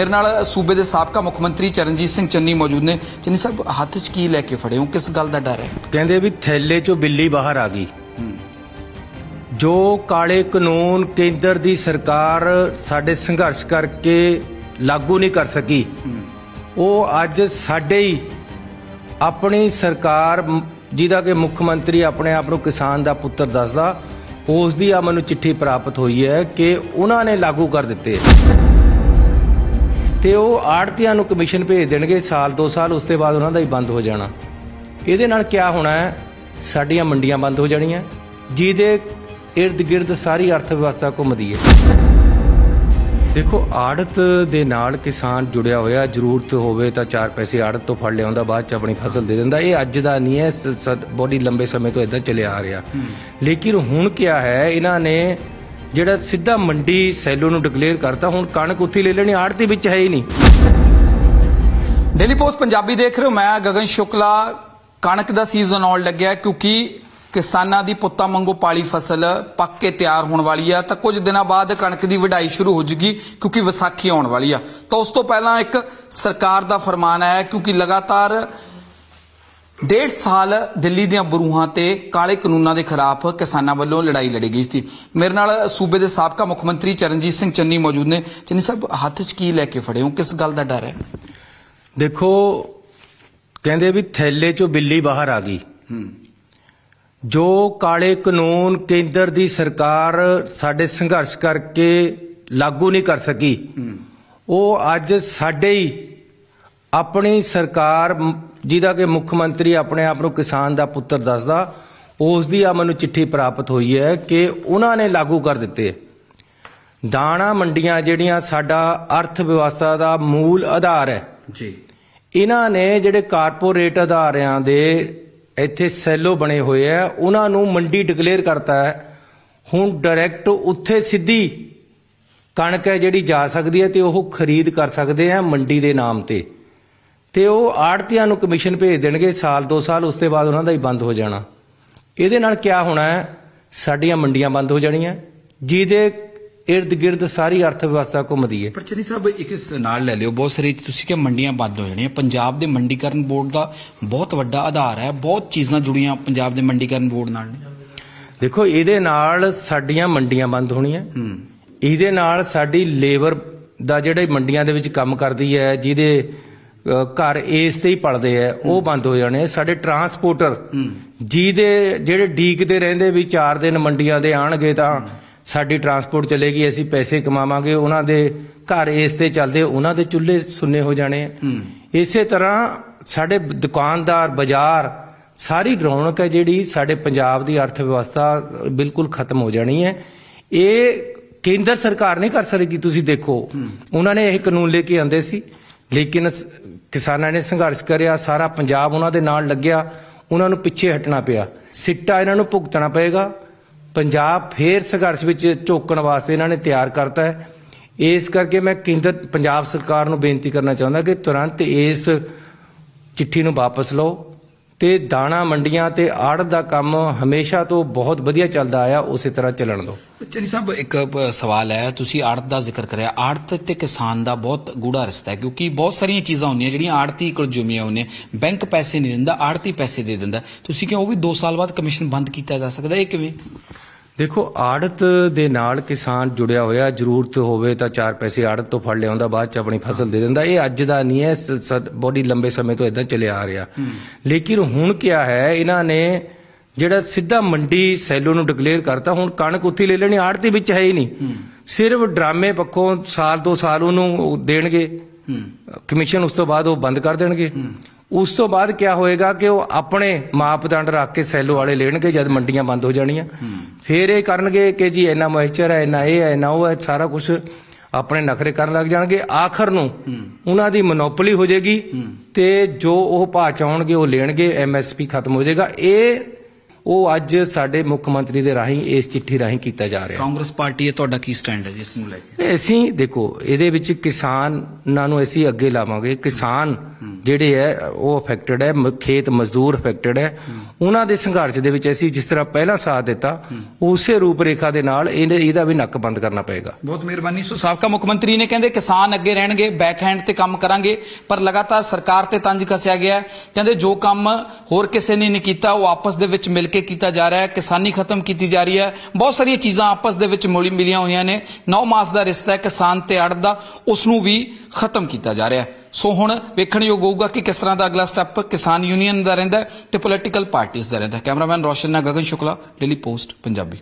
ਮੇਰੇ ਨਾਲ ਸੂਬੇ ਦੇ ਸਾਬਕਾ ਮੁੱਖ ਮੰਤਰੀ ਚਰਨਜੀਤ ਸਿੰਘ ਚੰਨੀ ਮੌਜੂਦ ਨੇ। ਚੰਨੀ ਸਾਹਿਬ, ਹੱਥ 'ਚ ਕੀ ਲੈ ਕੇ ਫੜੇ ਹੋ? ਕਿਸ ਗੱਲ ਦਾ ਡਰ ਹੈ? ਕਹਿੰਦੇ ਵੀ ਥੈਲੇ ਚੋਂ ਬਿੱਲੀ ਬਾਹਰ ਆ ਗਈ। ਜੋ ਕਾਲੇ ਕਾਨੂੰਨ ਕੇਂਦਰ ਦੀ ਸਰਕਾਰ ਸਾਡੇ ਸੰਘਰਸ਼ ਕਰਕੇ ਲਾਗੂ ਨਹੀਂ ਕਰ ਸਕੀ, ਉਹ ਅੱਜ ਸਾਡੇ ਹੀ ਆਪਣੀ ਸਰਕਾਰ, ਜਿਹਦਾ ਕਿ ਮੁੱਖ ਮੰਤਰੀ ਆਪਣੇ ਆਪ ਨੂੰ ਕਿਸਾਨ ਦਾ ਪੁੱਤਰ ਦੱਸਦਾ, ਉਸ ਦੀ ਆ ਮੈਨੂੰ ਚਿੱਠੀ ਪ੍ਰਾਪਤ ਹੋਈ ਹੈ ਕਿ ਉਹਨਾਂ ਨੇ ਲਾਗੂ ਕਰ ਦਿੱਤੇ। ਤੇ ਉਹ ਆੜਤੀਆਂ ਨੂੰ ਕਮਿਸ਼ਨ ਭੇਜ ਦੇਣਗੇ ਸਾਲ ਦੋ ਸਾਲ ਉਸ ਤੋਂ ਬਾਅਦ ਉਹਨਾਂ ਦਾ ਹੀ ਬੰਦ ਹੋ ਜਾਣਾ। ਇਹਦੇ ਨਾਲ ਕੀ ਹੋਣਾ ਹੈ? ਸਾਡੀਆਂ ਮੰਡੀਆਂ ਬੰਦ ਹੋ ਜਾਣੀਆਂ। ਜਿਹਦੇ ਗਿਰਦ ਸਾਰੀ ਅਰਥ ਵਿਵਸਥਾ ਘੁੰਮਦੀ ਹੈ। ਦੇਖੋ ਆੜਤ ਦੇ ਨਾਲ ਕਿਸਾਨ ਜੁੜਿਆ ਹੋਇਆ ਜ਼ਰੂਰਤ ਹੋਵੇ ਤਾਂ ਚਾਰ ਪੈਸੇ ਆੜਤ ਤੋਂ ਫੜ ਲਿਆਉਂਦਾ ਬਾਅਦ ਚ ਆਪਣੀ ਫਸਲ ਦੇ ਦਿੰਦਾ। ਇਹ ਅੱਜ ਦਾ ਨਹੀਂ ਹੈ ਬੋਡੀ ਲੰਬੇ ਸਮੇਂ ਤੋਂ ਇਦਾਂ ਚੱਲਿਆ ਆ ਰਿਹਾ। ਲੇਕਿਨ ਹੁਣ ਕਿਆ ਹੈ ਇਹਨਾਂ ਨੇ ਜਿਹੜਾ ਸਿੱਧਾ ਮੰਡੀ ਸੈਲੋ ਨੂੰ ਡਿਕਲੇਅਰ ਕਰਤਾ, ਹੁਣ ਕਣਕ ਉੱਥੇ ਲੈ ਲੈਣੀ, ਆੜਤੀ ਵਿੱਚ ਹੈ ਹੀ ਨਹੀਂ। ਡੇਲੀ ਪੋਸਟ ਪੰਜਾਬੀ ਦੇਖ ਰਹੇ ਹੋ, ਮੈਂ ਗਗਨ ਸ਼ੁਕਲਾ। ਕਣਕ ਦਾ ਸੀਜ਼ਨ ਆਉਣ ਲੱਗਿਆ, ਕਿਉਂਕਿ ਕਿਸਾਨਾਂ ਦੀ ਪੁੱਤਾਂ ਵਾਂਗੂ ਪਾਲੀ ਫਸਲ ਪੱਕ ਕੇ ਤਿਆਰ ਹੋਣ ਵਾਲੀ ਆ। ਤਾਂ ਕੁਝ ਦਿਨਾਂ ਬਾਅਦ ਕਣਕ ਦੀ ਵਢਾਈ ਸ਼ੁਰੂ ਹੋ ਜੂਗੀ, ਕਿਉਂਕਿ ਵਿਸਾਖੀ ਆਉਣ ਵਾਲੀ ਆ। ਤਾਂ ਉਸ ਤੋਂ ਪਹਿਲਾਂ ਇੱਕ ਸਰਕਾਰ ਦਾ ਫਰਮਾਨ ਆਇਆ, ਕਿਉਂਕਿ ਲਗਾਤਾਰ ਡੇਢ ਸਾਲ ਦਿੱਲੀ ਦੀਆਂ ਬਰੂਹਾਂ ਤੇ ਕਾਲੇ ਕਾਨੂੰਨਾਂ ਦੇ ਖਿਲਾਫ ਕਿਸਾਨਾਂ ਵੱਲੋਂ ਲੜਾਈ ਲੜੀ ਗਈ ਸੀ। ਮੇਰੇ ਨਾਲ ਸੂਬੇ ਦੇ ਸਾਬਕਾ ਮੁੱਖ ਮੰਤਰੀ ਚਰਨਜੀਤ ਸਿੰਘ ਚੰਨੀ ਮੌਜੂਦ ਨੇ। ਚੰਨੀ ਸਾਹਿਬ ਹੱਥ 'ਚ ਕੀ ਲੈ ਕੇ ਫੜੇ ਹੋ? ਕਿਸ ਗੱਲ ਦਾ ਡਰ ਹੈ? ਦੇਖੋ ਕਹਿੰਦੇ ਵੀ ਥੈਲੇ ਚੋਂ ਬਿੱਲੀ ਬਾਹਰ ਆ ਗਈ। ਜੋ ਕਾਲੇ ਕਾਨੂੰਨ ਕੇਂਦਰ ਦੀ ਸਰਕਾਰ ਸਾਡੇ ਸੰਘਰਸ਼ ਕਰਕੇ ਲਾਗੂ ਨਹੀਂ ਕਰ ਸਕੀ ਉਹ ਅੱਜ ਸਾਡੇ ਹੀ ਆਪਣੀ ਸਰਕਾਰ ਜਿਹਦਾ ਕਿ ਮੁੱਖ ਮੰਤਰੀ ਆਪਣੇ ਆਪ ਨੂੰ ਕਿਸਾਨ ਦਾ ਪੁੱਤਰ ਦੱਸਦਾ ਉਸ ਦੀ ਆ ਮੈਨੂੰ ਚਿੱਠੀ ਪ੍ਰਾਪਤ ਹੋਈ ਹੈ ਕਿ ਉਹਨਾਂ ਨੇ ਲਾਗੂ ਕਰ ਦਿੱਤੇ। ਦਾਣਾ ਮੰਡੀਆਂ ਜਿਹੜੀਆਂ ਸਾਡਾ ਅਰਥ ਵਿਵਸਥਾ ਦਾ ਮੂਲ ਆਧਾਰ ਹੈ। ਜੀ। ਇਹਨਾਂ ਨੇ ਜਿਹੜੇ ਕਾਰਪੋਰੇਟ ਅਦਾਰਿਆਂ ਦੇ ਇੱਥੇ ਸੈਲੋ ਬਣੇ ਹੋਏ ਆ ਉਹਨਾਂ ਨੂੰ ਮੰਡੀ ਡਿਕਲੇਅਰ ਕਰਤਾ ਹੈ। ਹੁਣ ਡਾਇਰੈਕਟ ਉੱਥੇ ਸਿੱਧੀ ਕਣਕ ਹੈ ਜਿਹੜੀ ਜਾ ਸਕਦੀ ਹੈ ਤੇ ਉਹ ਖਰੀਦ ਕਰ ਸਕਦੇ ਆ ਮੰਡੀ ਦੇ ਨਾਮ ਤੇ। ਤੇ ਉਹ ਆੜਤੀਆਂ ਨੂੰ ਕਮਿਸ਼ਨ ਭੇਜ ਦੇਣਗੇ ਸਾਲ ਦੋ ਸਾਲ ਉਸ ਤੋਂ ਬਾਅਦ ਉਹਨਾਂ ਦਾ ਹੀ ਬੰਦ ਹੋ ਜਾਣਾ। ਇਹਦੇ ਨਾਲ ਕੀ ਹੋਣਾ ਹੈ? ਸਾਡੀਆਂ ਮੰਡੀਆਂ ਬੰਦ ਹੋ ਜਾਣੀਆਂ। ਜਿਹਦੇ ਇਰਦ ਗਿਰਦ ਸਾਰੀ ਅਰਥ ਵਿਵਸਥਾ ਘੁੰਮਦੀ ਹੈ। ਪਰ ਚੰਨੀ ਸਾਹਿਬ ਇੱਕ ਇਸ ਨਾਲ ਲੈ ਲਿਓ ਬਹੁਤ ਸਾਰੀ ਤੁਸੀਂ ਕਿ ਮੰਡੀਆਂ ਬੰਦ ਹੋ ਜਾਣੀਆਂ। ਪੰਜਾਬ ਦੇ ਮੰਡੀਕਰਨ ਬੋਰਡ ਦਾ ਬਹੁਤ ਵੱਡਾ ਆਧਾਰ ਹੈ। ਬਹੁਤ ਚੀਜ਼ਾਂ ਜੁੜੀਆਂ ਪੰਜਾਬ ਦੇ ਮੰਡੀਕਰਨ ਬੋਰਡ ਨਾਲ। ਨੇ ਦੇਖੋ ਇਹਦੇ ਨਾਲ ਸਾਡੀਆਂ ਮੰਡੀਆਂ ਬੰਦ ਹੋਣੀਆਂ। ਇਹਦੇ ਨਾਲ ਸਾਡੀ ਲੇਬਰ ਦਾ ਜਿਹੜੇ ਮੰਡੀਆਂ ਦੇ ਵਿੱਚ ਕੰਮ ਕਰਦੀ ਹੈ ਜਿਹਦੇ ਘਰ ਏਸ ਤੇ ਹੀ ਪਲਦੇ ਆ ਉਹ ਬੰਦ ਹੋ ਜਾਣੇ ਸਾਡੇ ਟਰਾਂਸਪੋਰਟਰ ਜਿਹਦੇ ਜਿਹੜੇ ਡੀਕਦੇ ਰਹਿੰਦੇ ਵੀ 4 ਦਿਨ ਮੰਡੀਆਂ ਦੇ ਆਣਗੇ ਤਾਂ ਸਾਡੀ ਟਰਾਂਸਪੋਰਟ ਚੱਲੇਗੀ ਅਸੀਂ ਪੈਸੇ ਕਮਾਵਾਂਗੇ। ਉਹਨਾਂ ਦੇ ਘਰ ਏਸ ਤੇ ਚੱਲਦੇ ਉਹਨਾਂ ਦੇ ਚੁੱਲ੍ਹੇ ਸੁੰਨੇ ਹੋ ਜਾਣੇ ਆ। ਇਸੇ ਤਰ੍ਹਾਂ ਸਾਡੇ ਦੁਕਾਨਦਾਰ ਬਾਜ਼ਾਰ ਸਾਰੀ ਰੌਣਕ ਹੈ ਜਿਹੜੀ ਸਾਡੇ ਪੰਜਾਬ ਦੀ ਅਰਥ ਵਿਵਸਥਾ ਬਿਲਕੁਲ ਖਤਮ ਹੋ ਜਾਣੀ ਹੈ। ਇਹ ਕੇਂਦਰ ਸਰਕਾਰ ਨਹੀਂ ਕਰ ਸਕੇਗੀ ਤੁਸੀਂ ਦੇਖੋ। ਉਹਨਾਂ ਨੇ ਇਹ ਕਾਨੂੰਨ ਲੈ ਕੇ ਆਂਦੇ ਸੀ। ਲੇਕਿਨ ਕਿਸਾਨਾਂ ਨੇ ਸੰਘਰਸ਼ ਕਰਿਆ, ਸਾਰਾ ਪੰਜਾਬ ਉਹਨਾਂ ਦੇ ਨਾਲ ਲੱਗਿਆ, ਉਹਨਾਂ ਨੂੰ ਪਿੱਛੇ ਹਟਣਾ ਪਿਆ। ਸਿੱਟਾ ਇਹਨਾਂ ਨੂੰ ਭੁਗਤਣਾ ਪਏਗਾ। ਪੰਜਾਬ ਫੇਰ ਸੰਘਰਸ਼ ਵਿੱਚ ਝੋਕਣ ਵਾਸਤੇ ਇਹਨਾਂ ਨੇ ਤਿਆਰ ਕਰਤਾ ਹੈ। ਇਸ ਕਰਕੇ ਮੈਂ ਕੇਂਦਰ, ਪੰਜਾਬ ਸਰਕਾਰ ਨੂੰ ਬੇਨਤੀ ਕਰਨਾ ਚਾਹੁੰਦਾ ਕਿ ਤੁਰੰਤ ਇਸ ਚਿੱਠੀ ਨੂੰ ਵਾਪਸ ਲਓ। ਤੇ ਦਾਣਾ ਮੰਡੀਆਂ ਤੇ ਆੜ ਦਾ ਕੰਮ ਹਮੇਸ਼ਾ ਤੋਂ ਬਹੁਤ ਵਧੀਆ ਚੱਲਦਾ ਆਇਆ, ਉਸੇ ਤਰ੍ਹਾਂ ਚੱਲਣ ਦਿਓ ਚੰਨੀ ਸਾਹਿਬ, ਇੱਕ ਸਵਾਲ ਹੈ। ਤੁਸੀਂ ਆੜਤ ਦਾ ਜ਼ਿਕਰ ਕਰਿਆ। ਆੜਤ ਤੇ ਕਿਸਾਨ ਦਾ ਬਹੁਤ ਗੂੜਾ ਰਿਸ਼ਤਾ ਹੈ, ਕਿਉਂਕਿ ਬਹੁਤ ਸਾਰੀਆਂ ਚੀਜ਼ਾਂ ਹੁੰਦੀਆਂ ਜਿਹੜੀਆਂ ਆੜਤੀ ਕੋਲ ਜੁਮੀਆਂ ਹੁੰਦੀਆਂ। ਬੈਂਕ ਪੈਸੇ ਨਹੀਂ ਦਿੰਦਾ, ਆੜਤੀ ਪੈਸੇ ਦੇ ਦਿੰਦਾ। ਤੁਸੀਂ ਕਿਹਾ ਉਹ ਵੀ 2 ਸਾਲ ਬਾਅਦ ਕਮਿਸ਼ਨ ਬੰਦ ਕੀਤਾ ਜਾ ਸਕਦਾ, ਇਹ ਕਿਵੇਂ? ਦੇਖੋ ਆੜਤ ਦੇ ਨਾਲ ਕਿਸਾਨ ਜੁੜਿਆ ਹੋਇਆ ਜ਼ਰੂਰਤ ਹੋਵੇ ਤਾਂ ਚਾਰ ਪੈਸੇ ਆੜਤ ਤੋਂ ਫੜ ਲਿਆਉਂਦਾ ਬਾਅਦ ਚ ਆਪਣੀ ਫਸਲ ਦੇ ਦਿੰਦਾ। ਇਹ ਅੱਜ ਦਾ ਨਹੀਂ ਹੈ ਬੋਡੀ ਲੰਬੇ ਸਮੇਂ ਤੋਂ ਇਦਾਂ ਚੱਲਿਆ ਆ ਰਿਹਾ। ਲੇਕਿਨ ਹੁਣ ਕਿਆ ਹੈ ਇਹਨਾਂ ਨੇ ਜਿਹੜਾ ਸਿੱਧਾ ਮੰਡੀ ਸੈਲੋ ਨੂੰ ਡਿਕਲੇਅਰ ਕਰਤਾ ਹੁਣ ਕਣਕ ਉੱਥੇ ਲੈ ਲੈਣੀ ਆੜਤੀ ਵਿੱਚ ਹੈ ਹੀ ਨਹੀਂ। ਸਿਰਫ ਡਰਾਮੇ ਪੱਖੋਂ ਸਾਲ ਦੋ ਸਾਲ ਉਹਨੂੰ ਉਹ ਦੇਣਗੇ ਕਮਿਸ਼ਨ ਉਸ ਤੋਂ ਬਾਅਦ ਉਹ ਬੰਦ ਕਰ ਦੇਣਗੇ। ਉਸ ਤੋਂ ਬਾਅਦ ਕੀ ਹੋਏਗਾ ਕਿ ਉਹ ਆਪਣੇ ਮਾਪਦੰਡ ਰੱਖ ਕੇ ਸੈਲੋ ਵਾਲੇ ਲੈਣਗੇ ਜਦ ਮੰਡੀਆਂ ਬੰਦ ਹੋ ਜਾਣੀਆਂ। ਫਿਰ ਇਹ ਕਰਨਗੇ ਕਿ ਜੀ ਇੰਨਾ ਮੋਇਸਚਰ ਹੈ ਇੰਨਾ ਇਹ ਹੈ ਇੰਨਾ ਉਹ ਹੈ ਸਾਰਾ ਕੁਝ ਆਪਣੇ ਨਖਰੇ ਕਰਨ ਲੱਗ ਜਾਣਗੇ। ਆਖਰ ਨੂੰ ਉਹਨਾਂ ਦੀ ਮੋਨੋਪੋਲੀ ਹੋ ਜਾਏਗੀ ਤੇ ਜੋ ਉਹ ਭਾਅ ਚਾਉਣਗੇ ਉਹ ਲੈਣਗੇ ਐਮਐਸਪੀ ਖਤਮ ਹੋ ਜਾਏਗਾ। ਇਹ ਉਹ ਅੱਜ ਸਾਡੇ ਮੁੱਖ ਮੰਤਰੀ ਦੇ ਰਾਹੀਂ ਇਸ ਚਿੱਠੀ ਰਾਹੀਂ ਕੀਤਾ ਜਾ ਰਿਹਾ। ਕਾਂਗਰਸ ਪਾਰਟੀ ਇਹ ਤੁਹਾਡਾ ਕੀ ਸਟੈਂਡ ਹੈ ਜਿਸ ਨੂੰ ਲੈ ਕੇ? ਅਸੀਂ ਦੇਖੋ ਇਹਦੇ ਵਿੱਚ ਕਿਸਾਨਾਂ ਨੂੰ ਅਸੀਂ ਅੱਗੇ ਲਾਵਾਂਗੇ। ਕਿਸਾਨ ਜਿਹੜੇ ਹੈ ਉਹ ਅਫੈਕਟਡ ਹੈ ਖੇਤ ਮਜ਼ਦੂਰ ਅਫੈਕਟਡ ਹੈ। ਉਹਨਾਂ ਦੇ ਸੰਘਰਸ਼ ਦੇ ਵਿੱਚ ਅਸੀਂ ਜਿਸ ਤਰ੍ਹਾਂ ਪਹਿਲਾਂ ਸਾਥ ਦਿੱਤਾ, ਉਸੇ ਰੂਪ ਰੇਖਾ ਦੇ ਨਾਲ ਇਹਨੇ ਇਹਦਾ ਵੀ ਨੱਕ ਬੰਦ ਕਰਨਾ ਪਏਗਾ। ਬਹੁਤ ਮਿਹਰਬਾਨੀ। ਸੋ ਸਾਬਕਾ ਮੁੱਖ ਮੰਤਰੀ ਨੇ ਕਹਿੰਦੇ ਕਿਸਾਨ ਅੱਗੇ ਰਹਿਣਗੇ ਬੈਕਹੈਂਡ ਤੇ ਕੰਮ ਕਰਾਂਗੇ, ਪਰ ਲਗਾਤਾਰ ਸਰਕਾਰ ਤੇ ਤੰਜ ਕੱਸਿਆ ਗਿਆ ਕਹਿੰਦੇ ਜੋ ਕੰਮ ਹੋਰ ਕਿਸੇ ਨੇ ਨਹੀਂ ਕੀਤਾ, ਉਹ ਆਪਸ ਦੇ ਵਿੱਚ ਮਿਲ ਕੇ ਕੀਤਾ ਜਾ ਰਿਹਾ ਹੈ, ਕਿਸਾਨੀ ਖਤਮ ਕੀਤੀ ਜਾ ਰਹੀ ਹੈ। ਬਹੁਤ ਸਾਰੀਆਂ ਚੀਜ਼ਾਂ ਆਪਸ ਦੇ ਵਿੱਚ ਮੋਲੀ ਮਿਲੀਆਂ ਹੋਈਆਂ ਨੇ। 9 ਮਾਸ ਦਾ ਰਿਸ਼ਤਾ ਹੈ, ਕਿਸਾਨ ਤੇ ਅੜ ਦਾ ਉਸ ਨੂੰ ਵੀ ਖਤਮ ਕੀਤਾ ਜਾ ਰਿਹਾ ਹੈ। ਸੋ ਹੁਣ ਵੇਖਣਯੋਗ ਹੋਊਗਾ ਕਿ ਕਿਸ ਤਰ੍ਹਾਂ ਦਾ ਅਗਲਾ ਸਟੈਪ ਕਿਸਾਨ ਯੂਨੀਅਨ ਦਾ ਰਹਿੰਦਾ ਤੇ ਪੋਲੀਟੀਕਲ ਪਾਰਟੀ ਪਾਰਟੀਆਂ ਦਾ ਰਹਿੰਦਾ। ਕੈਮਰਾਮੈਨ ਰੋਸ਼ਨ ਨਾਲ ਗਗਨ ਸ਼ੁਕਲਾ ਡੇਲੀ ਪੋਸਟ ਪੰਜਾਬੀ।